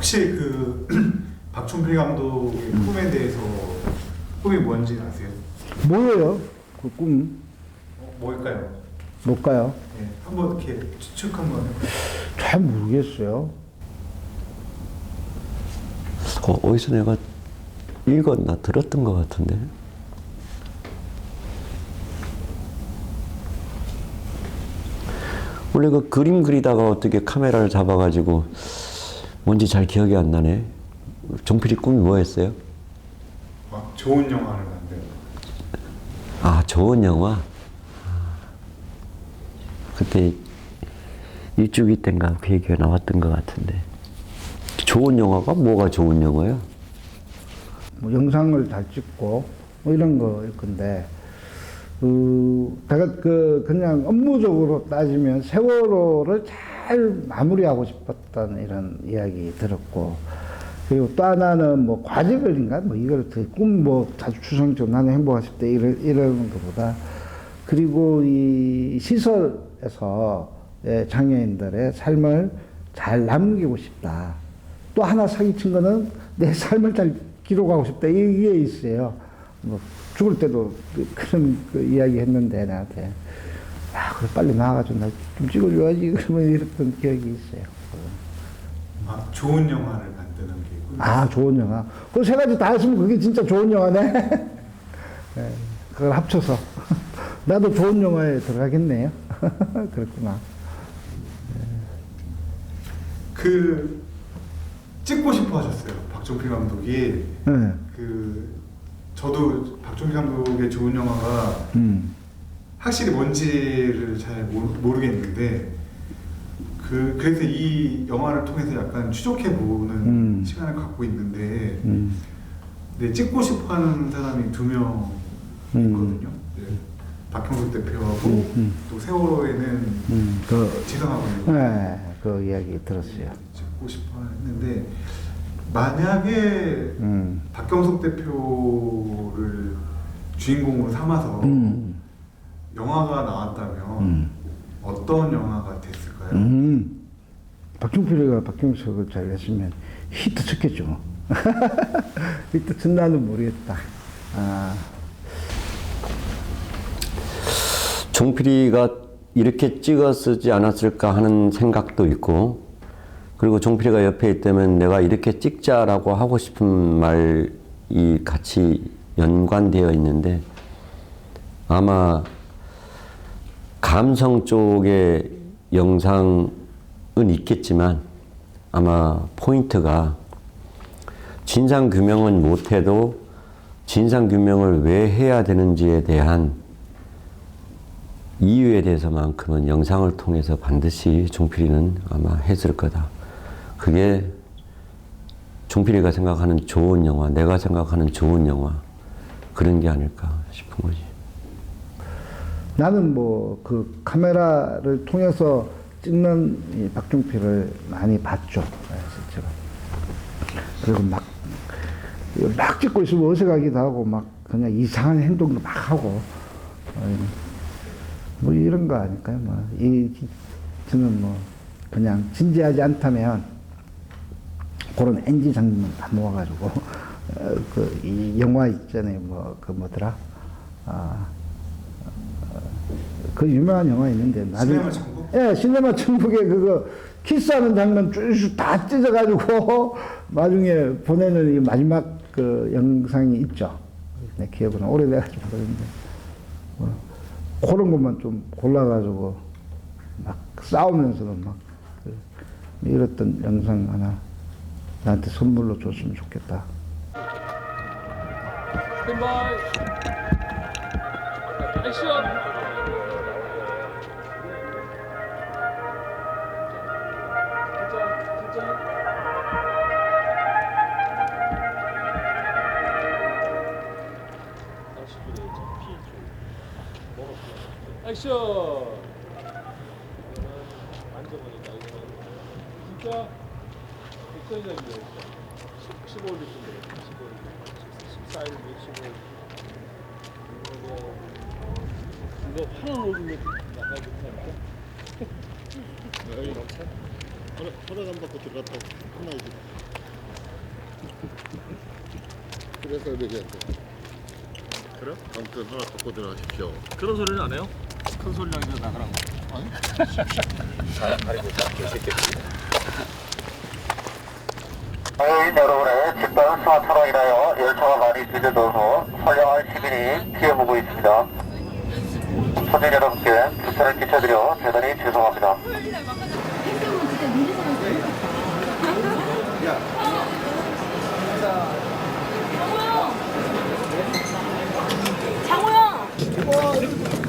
혹시 그 박준필 감독의 꿈에 대해서 꿈이 뭔지 아세요? 뭐예요? 그 꿈? 어, 뭘까요? 뭘까요? 네, 한번 이렇게 추측 한번 해볼까요? 잘 모르겠어요. 어, 어디서 내가 읽었나 들었던 것 같은데. 원래 그 그림 그리다가 어떻게 카메라를 잡아가지고 뭔지 잘 기억이 안 나네. 종필이 꿈이 뭐였어요? 막 좋은 영화를 만드는 아, 좋은 영화. 그때 일주기 때인가 그 얘기가 나왔던 것 같은데. 좋은 영화가 뭐가 좋은 영화야? 뭐 영상을 잘 찍고 뭐 이런 거일 건데 그 그 그냥 업무적으로 따지면 세월호를 잘 마무리하고 싶었다는 이런 이야기 들었고 그리고 또 하나는 뭐 과제글인가 뭐 이걸 꿈뭐 자주 추상적으로 나는 행복하고 싶다 이런 이러는 것보다 그리고 이 시설에서 의 장애인들의 삶을 잘 남기고 싶다. 또 하나 사기친 거는 내 삶을 잘 기록하고 싶다. 이게 있어요. 뭐 죽을 때도 그- 그런 그 이야기 했는데 나한테 야, 그래 빨리 나와가지고 나 좀 찍어줘야지 그러면 이랬던 기억이 있어요. 막 좋은 영화를 만드는 게 꿈이 아 좋은 영화. 그 세 가지 다 했으면 그게 진짜 좋은 영화네. 네, 그걸 합쳐서 나도 좋은 영화에 들어가겠네요. 그렇구나. 그 찍고 싶어 하셨어요. 박종필 감독이 네. 그 저도 박종필 감독의 좋은 영화가 음. 확실히 뭔지를 잘 모르, 모르 겠는데 그 그래서 이 영화를 통해서 약간 추적해 보는 음. 시간을 갖고 있는데 음. 네, 찍고 싶어하는 사람이 두명 음. 있거든요. 네, 박형석 대표하고 음, 음. 또 세월호에는 음. 그 지상하고 있는 네, 그 이야기 들었어요. 찍고 싶어 했는데 만약에 음. 박경석 대표를 주인공으로 삼아서 음. 영화가 나왔다면 음. 어떤 영화가 됐을까요? 음. 박종필이가 박경석을 잘 했으면 히트 쳤겠죠. 히트 쳤나는 모르겠다. 아, 종필이가 이렇게 찍었지 않았을까 하는 생각도 있고 그리고 종필이가 옆에 있다면 내가 이렇게 찍자라고 하고 싶은 말이 같이 연관되어 있는데 아마 감성 쪽의 영상은 있겠지만 아마 포인트가 진상 규명은 못해도 진상 규명을 왜 해야 되는지에 대한 이유에 대해서만큼은 영상을 통해서 반드시 종필이는 아마 했을 거다. 그게 종필이가 생각하는 좋은 영화, 내가 생각하는 좋은 영화 그런 게 아닐까 싶은 거지. 나는 뭐 그 카메라를 통해서 찍는 이 박종필을 많이 봤죠. 그래서 제가 그리고 막, 막 찍고 있으면 어색하기도 하고 막 그냥 이상한 행동도 막 하고 어이, 뭐 이런 거 아닐까요? 뭐이 저는 뭐 그냥 진지하지 않다면 그런 NG 장면 다 모아가지고 어, 그이 영화 있잖아요. 뭐 그 뭐더라? 아, 그 유명한 영화 있는데 나중에 시네마 천국? 예, 시네마 천국에 그거 키스하는 장면 쭉다 찢어가지고 나중에 보내는 이 마지막 그 영상이 있죠. 내 기억은 오래돼가지고 그런데 뭐, 그런 것만 좀 골라가지고 막 싸우면서도 막 그, 이랬던 영상 하나 나한테 선물로 줬으면 좋겠다. 스탠바이 액션 액션! 만져보니까 이거는 진짜 백선이라는 15일 됐던데 15일. 14일 15일. 이거 이거 하나 넣어주면 나가야 되지 않을까? 여기 넣자 허락 안 받고 들어갔다 끝나야지. 그래서 얘기했어. 그래? 아무튼 허락 받고 들어가십시오. 그런 소리는 안 해요? 큰 소리랑 이제 나가라고. 하여인 여러분의 집단 스마트로 인하여 열차가 많이 늦어져서 선량한 시민이 피해보고 있습니다. 서민 여러분께 불편을 끼쳐드려 대단히 죄송합니다. 장호영!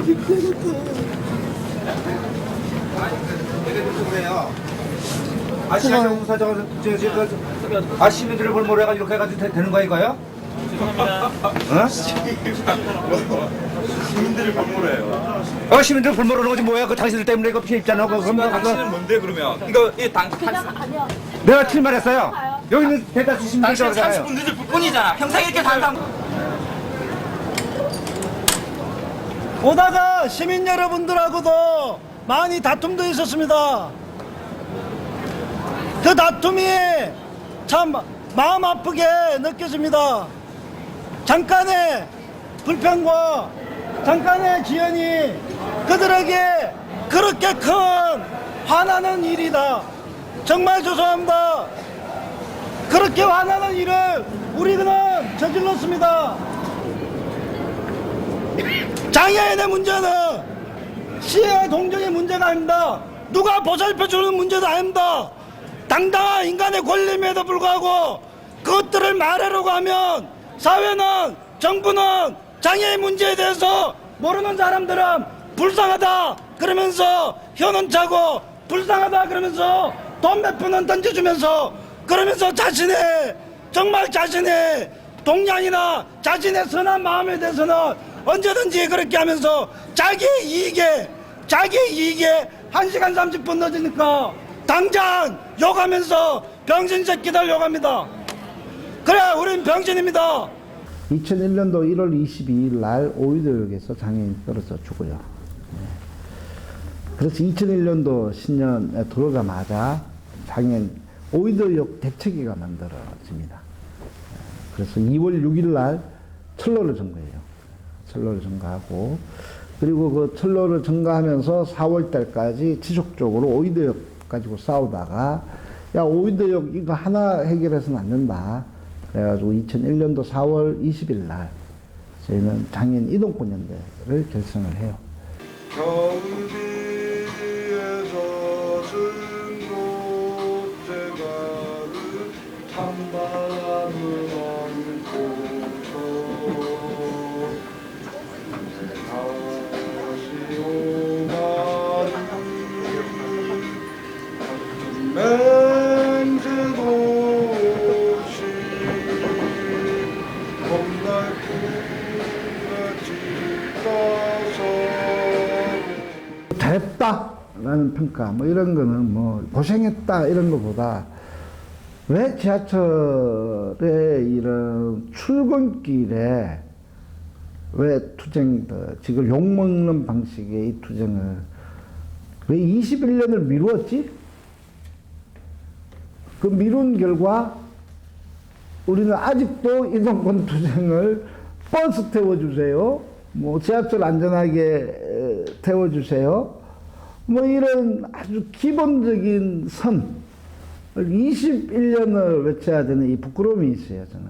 아시아 정부사 저, 저, 저, 저, 아 시민들을 볼 모래가 이렇게 해가지고 되, 되는 거야 이거요? 어? 시민들을 볼 모래요. 어 시민들 볼모래는 거지 뭐야? 그 당신들 때문에 이거 피해 입잖아. 그, 그럼 당신은 뭔데 그러면? 이거 이당. 내가 출마했어요. 여기 있는 대다수 시민들 당신 그러잖아요. 30분 늦을 뿐이잖아. 평생 이렇게 당당. 오다가 시민 여러분들하고도 많이 다툼도 있었습니다. 그 다툼이 참 마음 아프게 느껴집니다. 잠깐의 불평과 잠깐의 지연이 그들에게 그렇게 큰 화나는 일이다. 정말 죄송합니다. 그렇게 화나는 일을 우리는 저질렀습니다. 장애인의 문제는 시의 동정의 문제가 아닙니다. 누가 보살펴주는 문제도 아닙니다. 당당한 인간의 권리임에도 불구하고 그것들을 말하려고 하면 사회는 정부는 장애인 문제에 대해서 모르는 사람들은 불쌍하다 그러면서 현은 차고 불쌍하다 그러면서 돈 몇 푼은 던져주면서 그러면서 자신의 정말 자신의 동량이나 자신의 선한 마음에 대해서는 언제든지 그렇게 하면서 자기 이익에 자기 이익에 1시간 30분 늦으니까 당장 욕하면서 병신 새끼들 욕합니다. 그래 우린 병신입니다. 2001년도 1월 22일 날 오이도역에서 장애인이 떨어져 죽어요. 네. 그래서 2001년도 신년에 들어오자마자 장애인 오이도역 대책위가 만들어집니다. 네. 그래서 2월 6일 날 철로를 점거해요. 철로를 점거하고 그리고 그 철로를 점거하면서 4월 달까지 지속적으로 오이도역 가지고 싸우다가 야 오이도역 이거 하나 해결해서는 안 된다. 그래가지고 2001년도 4월 20일 날 저희는 장애인 이동권 연대를 결성을 해요. 평가 뭐 이런 거는 뭐 고생했다 이런 것보다 왜 지하철의 이런 출근길에 왜 투쟁 지금 욕먹는 방식의 이 투쟁을 왜 21년을 미루었지? 그 미룬 결과 우리는 아직도 이동권 투쟁을 버스 태워주세요. 뭐 지하철 안전하게 에, 태워주세요. 뭐 이런 아주 기본적인 선 21년을 외쳐야 되는 이 부끄러움이 있어요 저는.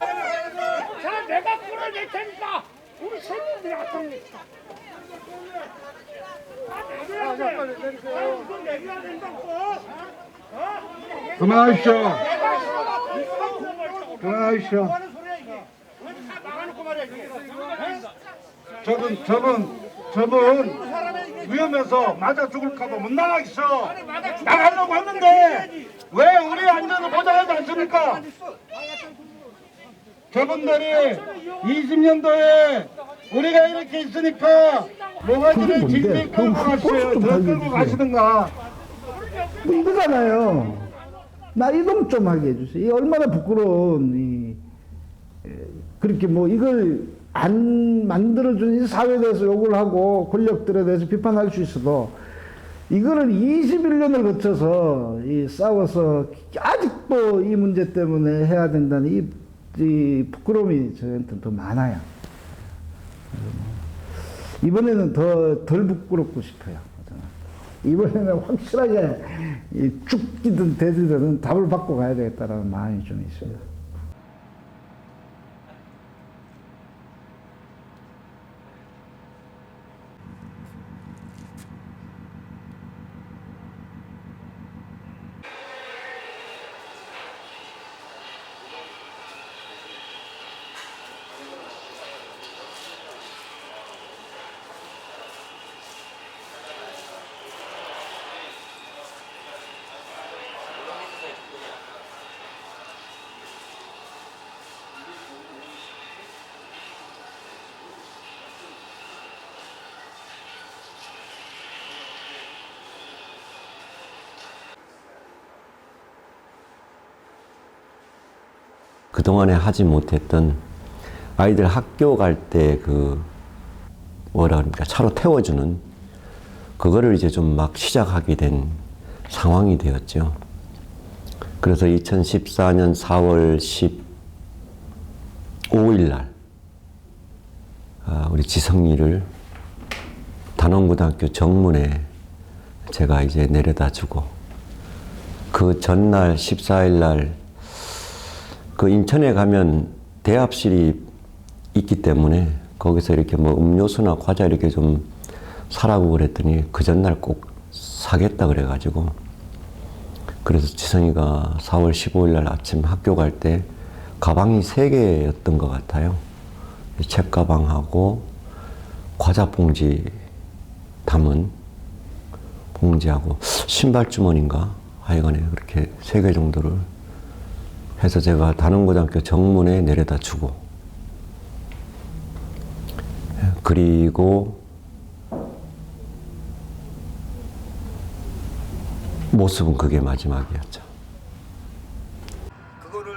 자, 내가 끌어낼 테니까 우리 시민들이 아닙니까? 아, 잠깐만 내리세요. 이거 내려야 된다고. 그만하십시오. 그만하십시오. 저분 저분 저분 위험해서 맞아 죽을까봐 못 나가겠어. 나가려고 했는데 왜 우리 안전을 보장하지 않습니까? 저분들이 20년도에 우리가 이렇게 있으니까 뭔데? 징징 끌고. 좀더 끌고. 가시든가. 뭐 이거잖아요. 나 이동 좀 하게 해주세요. 이 얼마나 부끄러운 이 에, 그렇게 뭐 이걸 안 만들어준 이 사회에 대해서 욕을 하고 권력들에 대해서 비판할 수 있어도 이거를 21년을 거쳐서 이 싸워서 아직도 이 문제 때문에 해야 된다는 이, 이 부끄러움이 저한테는 더 많아요. 이번에는 더 덜 부끄럽고 싶어요. 이번에는 확실하게 이 죽기든 되든 답을 받고 가야 되겠다는 마음이 좀 있습니다. 그동안에 하지 못했던 아이들 학교 갈 때 그 뭐라 그럽니까 차로 태워주는 그거를 이제 좀 막 시작하게 된 상황이 되었죠. 그래서 2014년 4월 15일 날 아, 우리 지성이를 단원고등학교 정문에 제가 이제 내려다 주고 그 전날 14일 날 그 인천에 가면 대합실이 있기 때문에 거기서 이렇게 뭐 음료수나 과자 이렇게 좀 사라고 그랬더니 그 전날 꼭 사겠다 그래가지고 그래서 지성이가 4월 15일 날 아침 학교 갈 때 가방이 세 개였던 것 같아요. 책 가방하고 과자 봉지 담은 봉지하고 신발 주머니인가 하여간에 그렇게 세개 정도를 해서 제가 단원고등학교 정문에 내려다 주고 그리고 모습은 그게 마지막이었죠. 그거를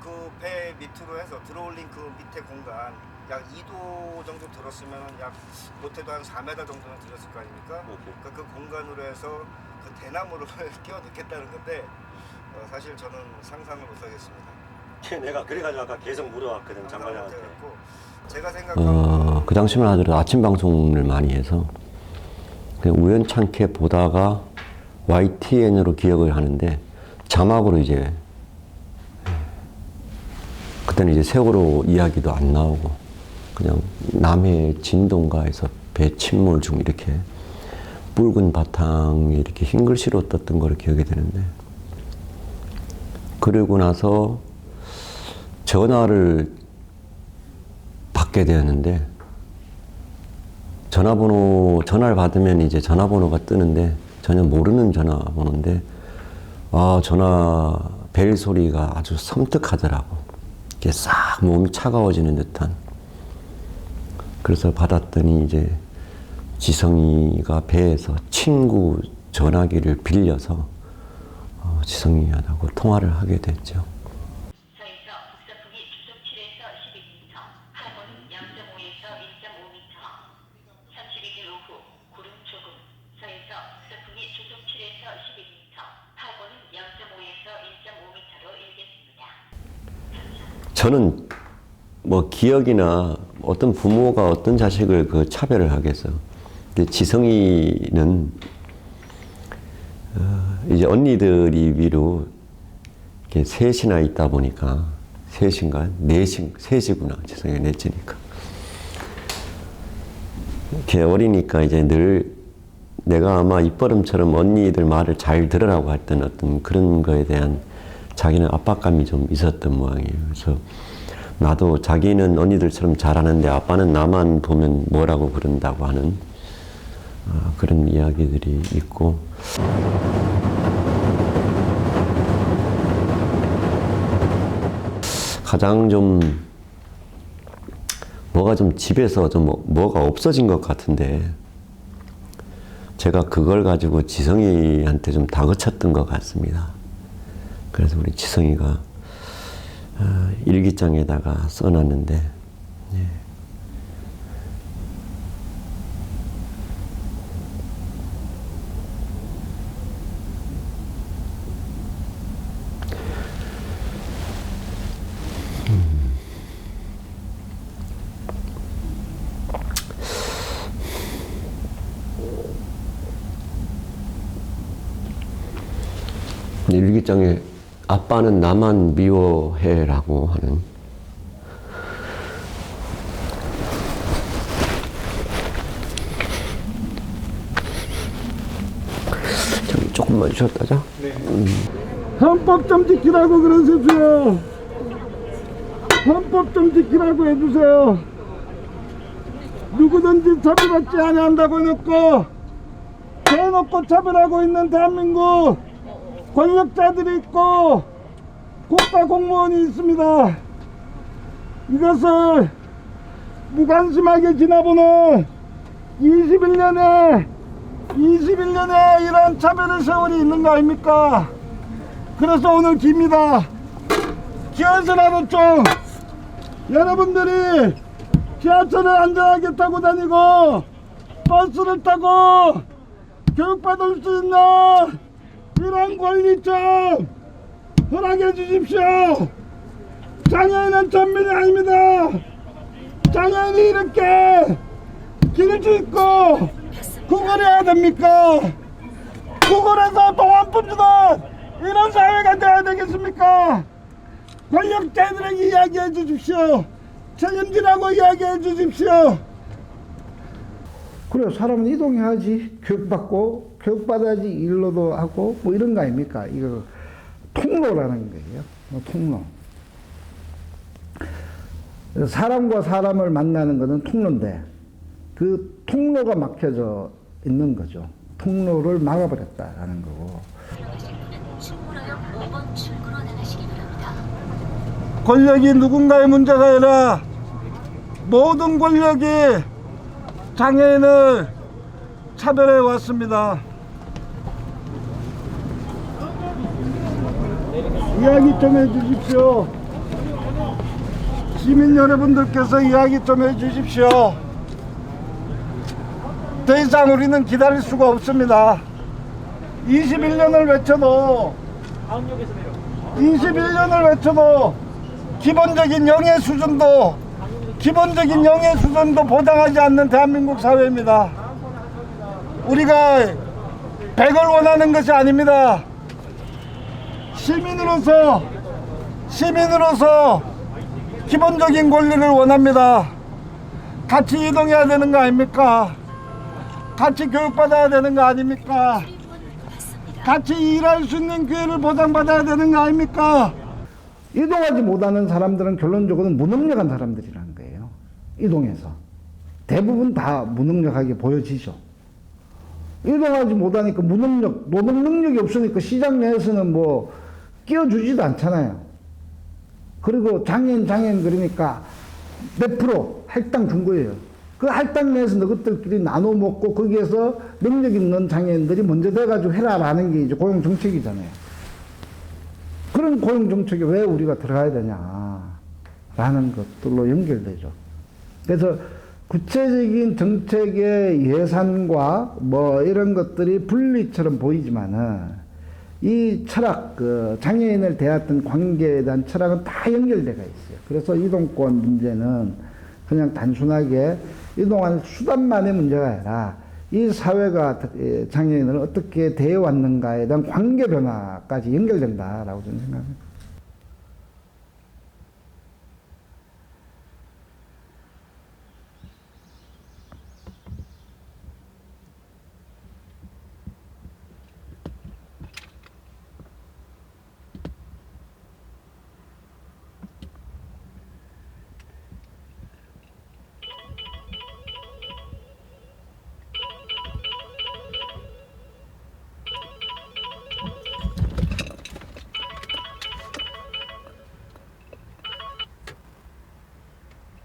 그 배 밑으로 해서 들어올린 그 밑에 공간 약 2도 정도 들었으면 약 못해도 한 4m 정도는 들었을 거 아닙니까? 그러니까 그 공간으로 해서 그 대나무를 끼워 넣겠다는 건데 어, 사실 저는 상상을 못 하겠습니다. 내가 그래가지고 아까 계속 상상을 못 장관님한테. 제가 생각하고 어, 그 당시만 하더라도 아침 방송을 많이 해서 그냥 우연찮게 보다가 YTN으로 기억을 하는데 자막으로 이제 그때는 이제 세월호 이야기도 안 나오고 그냥 남해 진동가에서 배 침몰 중 이렇게 붉은 바탕에 이렇게 흰 글씨로 떴던 걸 기억이 되는데 그러고 나서 전화를 받게 되었는데 전화번호 전화를 받으면 이제 전화번호가 뜨는데 전혀 모르는 전화번호인데 아 전화 벨 소리가 아주 섬뜩하더라고. 이게 싹 몸이 차가워지는 듯한. 그래서 받았더니 이제 지성이가 배에서 친구 전화기를 빌려서 어, 지성이하고 통화를 하게 됐죠. 서에서 북서풍이 주속 7에서 12m, 하고는 0.5에서 1.5m. 32일 오후 구름 조금, 서에서 북서풍이 주속 7에서 12m, 하고는 0.5에서 1.5m로 일겠습니다. 저는 뭐 기억이나 어떤 부모가 어떤 자식을 그 차별을 하겠어. 근데 지성이는 어, 이제 언니들이 위로 이렇게 셋이나 있다 보니까 셋인가? 넷인 셋이구나. 지성이가 넷째니까. 이렇게 어리니까 이제 늘 내가 아마 입버릇처럼 언니들 말을 잘 들으라고 했던 어떤 그런 거에 대한 자기는 압박감이 좀 있었던 모양이에요. 그래서 나도 자기는 언니들처럼 잘하는데 아빠는 나만 보면 뭐라고 그런다고 하는 어, 그런 이야기들이 있고 가장 좀 뭐가 좀 집에서 좀 뭐- 뭐가 없어진 것 같은데 제가 그걸 가지고 지성이한테 좀 다그쳤던 것 같습니다. 그래서 우리 지성이가 어, 일기장에다가 써놨는데 11장에 아빠는 나만 미워해라고 하는 저기 조금만 주셨다자. 네. 음. 헌법 좀 지키라고 그러십시오. 헌법 좀 지키라고 해주세요. 누구든지 차별받지 않한다고 해놓고 대놓고 차별하고 있는 대한민국 권력자들이 있고 국가 공무원이 있습니다. 이것을 무관심하게 지나보는 21년에 21년에 이런 차별의 세월이 있는 거 아닙니까? 그래서 오늘 깁니다. 기어서라도 좀 여러분들이 지하철을 안전하게 타고 다니고 버스를 타고 교육받을 수 있는 좀 허락해 주십시오. 장애인은 전민이 아닙니다. 장애인이 이렇게 길을 수 있고 구걸해야 됩니까? 구걸해서 동안품 주는 이런 사회가 돼야 되겠습니까? 권력자들에게 이야기해 주십시오. 책임지라고 이야기해 주십시오. 그래 사람은 이동해야지 교육받고 교육받아야지 일로도 하고 뭐 이런 거 아닙니까? 이거 통로라는 거예요. 뭐 통로. 사람과 사람을 만나는 것은 통로인데 그 통로가 막혀져 있는 거죠. 통로를 막아버렸다라는 거고. 충무로역 5번 출구로 나가시기 바랍니다. 권력이 누군가의 문제가 아니라 모든 권력이 장애인을 차별해 왔습니다. 이야기 좀 해주십시오. 시민 여러분들께서 이야기 좀 해주십시오. 더 이상 우리는 기다릴 수가 없습니다. 21년을 외쳐도 21년을 외쳐도 기본적인 영예 수준도 기본적인 영예 수준도 보장하지 않는 대한민국 사회입니다. 우리가 100을 원하는 것이 아닙니다. 시민으로서 시민으로서 기본적인 권리를 원합니다. 같이 이동해야 되는 거 아닙니까? 같이 교육받아야 되는 거 아닙니까? 같이 일할 수 있는 기회를 보장받아야 되는 거 아닙니까? 이동하지 못하는 사람들은 결론적으로 무능력한 사람들이라는 거예요. 이동해서. 대부분 다 무능력하게 보여지죠. 이동하지 못하니까 무능력, 노동 능력이 없으니까 시장 내에서는 뭐 끼워주지도 않잖아요. 그리고 장애인, 장애인 그러니까 몇 프로 할당 준 거예요. 그 할당 내에서 너희들끼리 나눠 먹고 거기에서 능력 있는 장애인들이 먼저 돼가지고 해라라는 게 이제 고용 정책이잖아요. 그런 고용 정책에 왜 우리가 들어가야 되냐라는 것들로 연결되죠. 그래서 구체적인 정책의 예산과 뭐 이런 것들이 분리처럼 보이지만은 이 철학, 그 장애인을 대했던 관계에 대한 철학은 다 연결돼가 있어요. 그래서 이동권 문제는 그냥 단순하게 이동하는 수단만의 문제가 아니라 이 사회가 장애인을 어떻게 대해왔는가에 대한 관계 변화까지 연결된다라고 저는 생각합니다.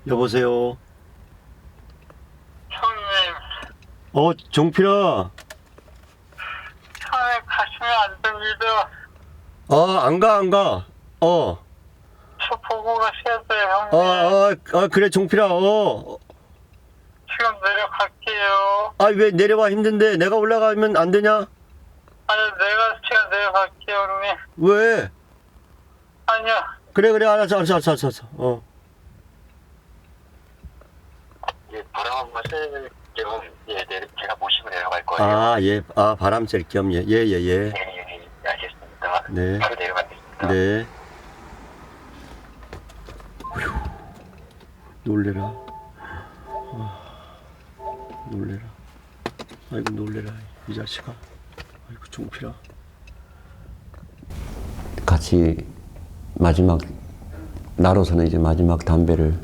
여보세요. 형님, 어, 종필아. 형님 가시면 안 됩니다. 어, 안 가, 안 가. 어. 저 보고 가셔야 돼요, 어, 형님. 어, 어, 그래, 종필아. 어. 지금 내려갈게요. 아, 왜 내려와 힘든데 내가 올라가면 안 되냐? 아니, 내가 제가 내려갈게요, 형님. 왜? 아니요. 그래, 그래, 알았어, 알았어, 알았어, 알았어. 어. 예, 바람 한번 쐬 겸, 예, 내, 제가 모시고 내려갈 거예요. 아, 예. 아, 바람 쐴 겸, 예, 예, 예. 예. 예, 예, 예, 알겠습니다. 네. 바로 내려가겠습니다. 네. 휴, 놀래라. 아, 놀래라. 아이고 놀래라 이 자식아. 아이고 종필아. 같이 마지막 나로서는 이제 마지막 담배를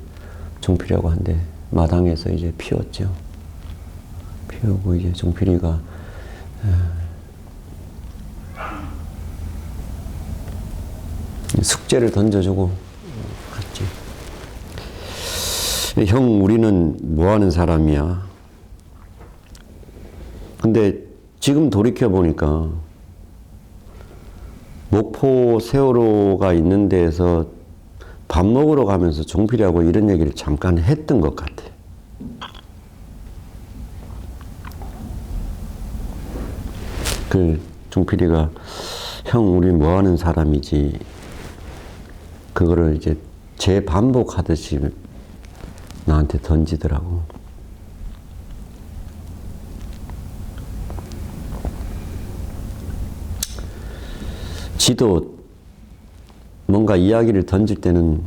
종필이하고 한데 마당에서 이제 피웠죠. 피우고 이제 종필이가 에, 숙제를 던져주고 갔지. 형, 우리는 뭐 하는 사람이야? 근데 지금 돌이켜 보니까 목포 세월호가 있는 데에서 밥 먹으러 가면서 종필이하고 이런 얘기를 잠깐 했던 것 같아. 그 종필이가 형 우리 뭐 하는 사람이지 그거를 이제 재반복하듯이 나한테 던지더라고. 지도 뭔가 이야기를 던질 때는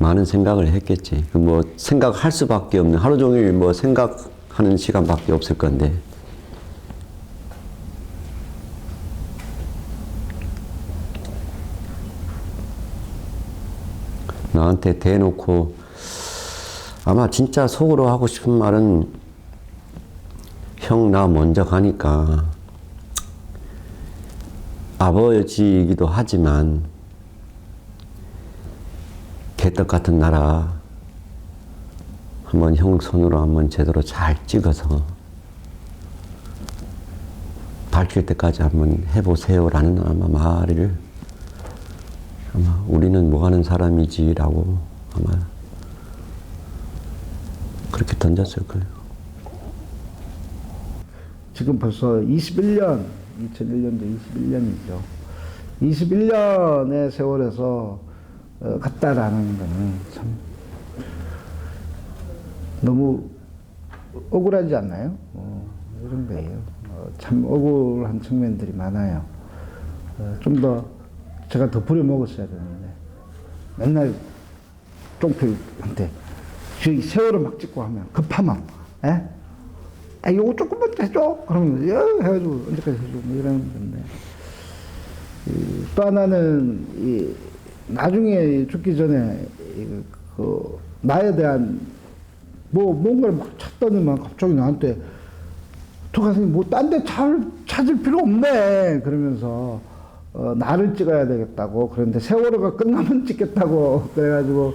많은 생각을 했겠지. 그뭐 생각할 수밖에 없는 하루 종일 뭐 생각하는 시간밖에 없을 건데. 나한테 대놓고 아마 진짜 속으로 하고 싶은 말은 형 나 먼저 가니까 아버지이기도 하지만 개떡 같은 나라 한번 형 손으로 한번 제대로 잘 찍어서 밝힐 때까지 한번 해보세요라는 아마 말을 아마 우리는 뭐 하는 사람이지라고 아마 그렇게 던졌을 거예요. 지금 벌써 21년, 2001년도 21년이죠. 21년의 세월에서 어, 갔다라는 거는 참 너무 억울하지 않나요? 어, 이런 거예요. 어, 참 억울한 측면들이 많아요. 어, 좀더 제가 더 부려먹었어야 되는데 맨날 저기 세월을 막 찍고 하면 급하면 에? 아, 요거 조금만 더 해줘. 그러면, 야, 해가지고, 언제까지 해줘. 뭐 이러는 건데. 이, 또 하나는, 이, 나중에 죽기 전에, 이, 그, 나에 대한, 뭐, 뭔가를 막 찾더니만 갑자기 나한테, 도가선님, 뭐, 딴 데 찾을 필요 없네. 그러면서, 어, 나를 찍어야 되겠다고. 그런데 세월호가 끝나면 찍겠다고. 그래가지고,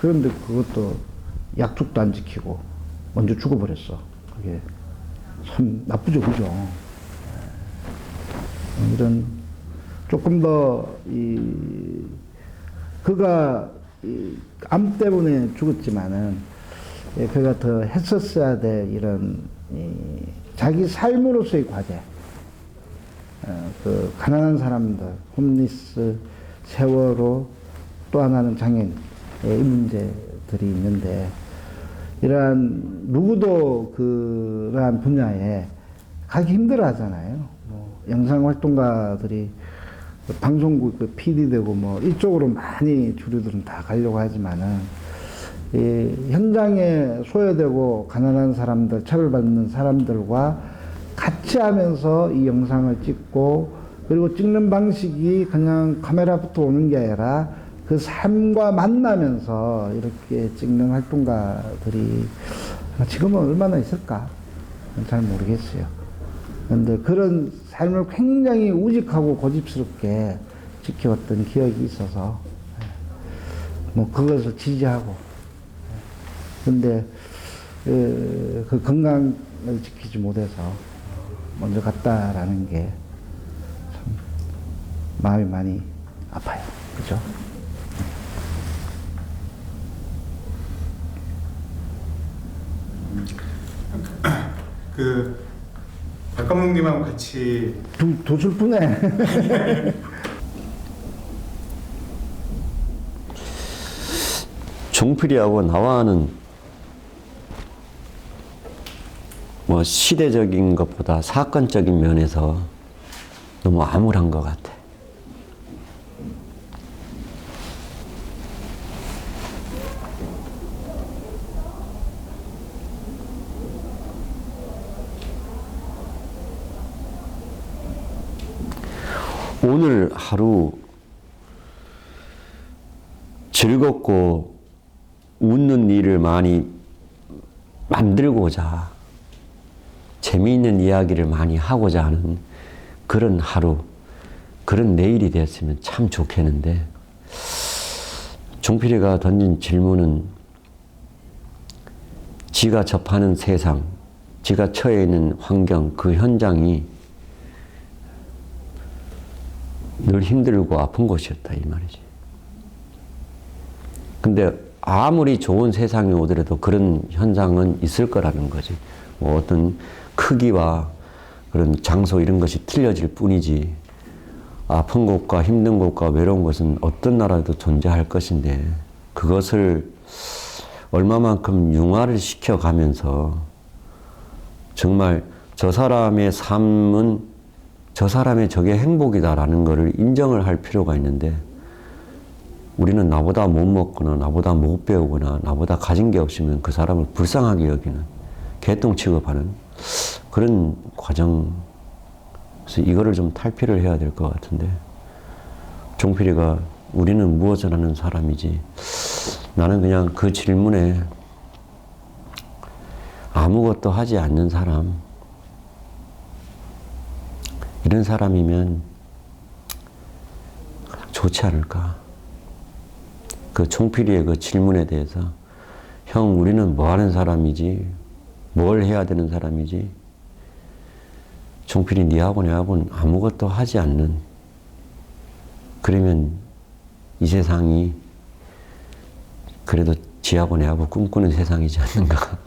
그런데 그것도 약속도 안 지키고, 먼저 죽어버렸어. 그게 참 나쁘죠, 그죠? 예. 이런 조금 더 이 그가 이 암 때문에 죽었지만은 예, 그가 더 했었어야 될 이런 이 자기 삶으로서의 과제, 어, 그 가난한 사람들, 홈리스, 세월호, 또 하나는 장애인 예, 이 문제들이 있는데. 이러한 누구도 그러한 분야에 가기 힘들어 하잖아요. 뭐 영상 활동가들이 그 방송국 그 PD 되고 뭐 이쪽으로 많이 주류들은 다 가려고 하지만은 이 현장에 소외되고 가난한 사람들, 차별받는 사람들과 같이 하면서 이 영상을 찍고 그리고 찍는 방식이 그냥 카메라부터 오는 게 아니라 그 삶과 만나면서 이렇게 찍는 활동가들이 지금은 얼마나 있을까? 잘 모르겠어요. 그런데 그런 삶을 굉장히 우직하고 고집스럽게 지켜왔던 기억이 있어서 뭐 그것을 지지하고 근데 그 건강을 지키지 못해서 먼저 갔다라는 게 참 마음이 많이 아파요. 그죠? 그 박감독님하고 같이 두, 두 슬프네. 종필이하고 나와는 뭐 시대적인 것보다 사건적인 면에서 너무 암울한 것 같아. 오늘 하루 즐겁고 웃는 일을 많이 만들고자 재미있는 이야기를 많이 하고자 하는 그런 하루, 그런 내일이 되었으면 참 좋겠는데 종필이가 던진 질문은 지가 접하는 세상, 지가 처해 있는 환경, 그 현장이 늘 힘들고 아픈 곳이었다 이 말이지. 근데 아무리 좋은 세상이 오더라도 그런 현상은 있을 거라는 거지. 뭐 어떤 크기와 그런 장소 이런 것이 틀려질 뿐이지. 아픈 곳과 힘든 곳과 외로운 것은 어떤 나라에도 존재할 것인데 그것을 얼마만큼 융화를 시켜가면서 정말 저 사람의 삶은 저 사람의 저게 행복이다라는 것을 인정을 할 필요가 있는데 우리는 나보다 못 먹거나 나보다 못 배우거나 나보다 가진 게 없으면 그 사람을 불쌍하게 여기는 개똥 취급하는 그런 과정 그래서 이거를 좀 탈피를 해야 될 것 같은데 종필이가 우리는 무엇을 하는 사람이지 나는 그냥 그 질문에 아무것도 하지 않는 사람 이런 사람이면 좋지 않을까. 그 총필이의 그 질문에 대해서 형 우리는 뭐 하는 사람이지 뭘 해야 되는 사람이지? 종필이 니하고 내하고는 아무것도 하지 않는. 그러면 이 세상이 그래도 지하고 내하고 꿈꾸는 세상이지 않는가